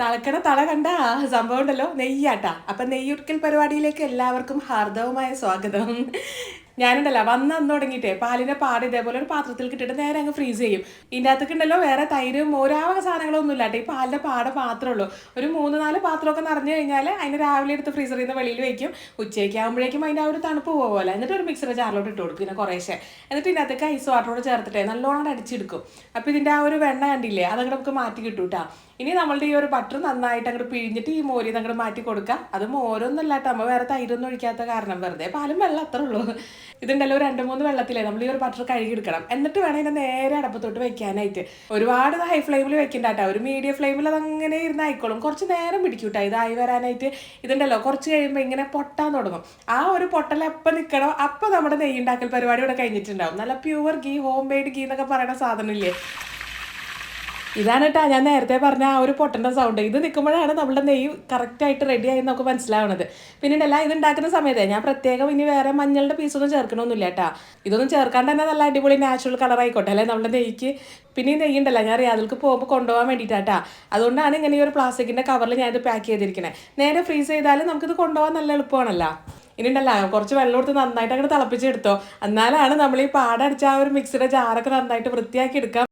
തളക്കണ തള കണ്ട ആ സംഭവം ഉണ്ടല്ലോ നെയ്യാട്ടാ. അപ്പൊ നെയ്യുടുക്കൽ പരിപാടിയിലേക്ക് എല്ലാവർക്കും ഹാർദവമായ സ്വാഗതം. ഞാനുണ്ടല്ലോ വന്ന് അന്ന് തുടങ്ങിയിട്ടേ പാലിന്റെ പാട് ഇതേപോലെ ഒരു പാത്രത്തിൽ കിട്ടിയിട്ട് നേരെ അങ്ങ് ഫ്രീസ് ചെയ്യും. ഇതിന്റെ അകത്തൊക്കെ ഉണ്ടല്ലോ വേറെ തൈരും മോരാവക സാധനങ്ങളൊന്നും ഇല്ല ഈ പാലിന്റെ പാട് മാത്രമേ ഉള്ളൂ. ഒരു മൂന്ന് നാല് പാത്രമൊക്കെ നിറഞ്ഞു കഴിഞ്ഞാൽ അതിന് രാവിലെ എടുത്ത് ഫ്രീസറിൽ നിന്ന് വെളിയിൽ വെക്കും. ഉച്ചയ്ക്ക് ആകുമ്പോഴേക്കും അതിന്റെ ആ ഒരു തണുപ്പ് പോകുമല്ലോ എന്നിട്ട് ഒരു മിക്സറ് ജാറിലോട്ട് ഇട്ട് കൊടുക്കും പിന്നെ കുറേശ്ശെ. എന്നിട്ട് ഇതിനകത്തേക്ക് ഐസ് വാട്ടറോട് ചേർത്തിട്ടേ നല്ലോണം അടിച്ചെടുക്കും. അപ്പൊ ഇതിന്റെ ആ ഒരു വെണ്ണ കണ്ടില്ലേ അതങ്ങോട്ട് നമുക്ക് മാറ്റി കിട്ടും കേട്ടോ ഇനി നമ്മളുടെ ഈ ഒരു ബട്ടർ നന്നായിട്ട് അങ്ങോട്ട് പിഴിഞ്ഞിട്ട് ഈ മോരി അങ്ങോട്ട് മാറ്റി കൊടുക്കുക അത് മോരൊന്നും കേട്ടോ നമ്മൾ വേറെ തൈരൊന്നും ഒഴിക്കാത്ത കാരണം വെറുതെ പാലും വെള്ളം അത്രേ ഉള്ളൂ. ഇതുണ്ടല്ലോ രണ്ടു മൂന്ന് വെള്ളത്തിലേ നമ്മൾ ഈ ഒരു ബട്ടർ കഴുകിയെടുക്കണം എന്നിട്ട് വേണം നേരെ അടപ്പത്തോട്ട് വെക്കാനായിട്ട്. ഒരുപാട് ഹൈ ഫ്ലെയിമിൽ വെക്കണ്ട ഒരു മീഡിയം ഫ്ലെയിമിൽ അത് അങ്ങനെ ഇരുന്ന് ആയിക്കോളും. കുറച്ച് നേരം പിടിക്കും കേട്ടോ ഇതായി വരാനായിട്ട്. ഇതുണ്ടല്ലോ കുറച്ച് കഴിയുമ്പോൾ ഇങ്ങനെ പൊട്ടാൻ തുടങ്ങും. ആ ഒരു പൊട്ടൽ എപ്പോൾ നിൽക്കണോ അപ്പോൾ നമ്മുടെ നെയ്യുണ്ടാക്കൽ പരിപാടി ഇവിടെ കഴിഞ്ഞിട്ടുണ്ടാവും. നല്ല pure ghee home made ghee എന്നൊക്കെ പറയുന്ന സാധനമില്ലേ? ഇതാണ് കേട്ടോ ഞാൻ നേരത്തെ പറഞ്ഞ ആ ഒരു പൊട്ടന്റെ സൗണ്ട് ഇത് നിൽക്കുമ്പോഴാണ് നമ്മുടെ നെയ്യ് കറക്റ്റായിട്ട് റെഡി ആയി നമുക്ക് മനസ്സിലാവുന്നത് പിന്നെ എല്ലാം ഇത് ഉണ്ടാക്കുന്ന സമയത്ത് ഞാൻ പ്രത്യേകം ഇനി വേറെ മഞ്ഞളുടെ പീസൊന്നും ചേർക്കണമൊന്നുമില്ല കേട്ടോ ഇതൊന്നും ചേർക്കാണ്ട് തന്നെ നല്ല അടിപൊളി നാച്ചുറൽ കളർ ആയിക്കോട്ടെ അല്ലെ? നമ്മുടെ നെയ്ക്ക് പിന്നെ ഈ നെയ്യ് ഉണ്ടല്ലോ ഞാൻ റിയാദിൽക്ക് പോകുമ്പോൾ കൊണ്ടുപോകാൻ വേണ്ടിയിട്ടാട്ടാ അതുകൊണ്ടാണ് ഇങ്ങനെ ഈ ഒരു പ്ലാസ്റ്റിക്കിന്റെ കവറിൽ ഞാനിത് പാക്ക് ചെയ്തിരിക്കുന്നത് നേരെ ഫ്രീസ് ചെയ്താലും നമുക്കിത് കൊണ്ടുപോകാൻ നല്ല എളുപ്പമാണല്ലോ. ഇനി ഉണ്ടല്ലോ കുറച്ച് വെള്ളം എടുത്ത് നന്നായിട്ട് അങ്ങോട്ട് തിളപ്പിച്ചെടുത്തോ. എന്നാലാണ് നമ്മൾ ഈ പാടടിച്ച ആ ഒരു മിക്സിയുടെ ജാറൊക്കെ നന്നായിട്ട് വൃത്തിയാക്കി എടുക്കാൻ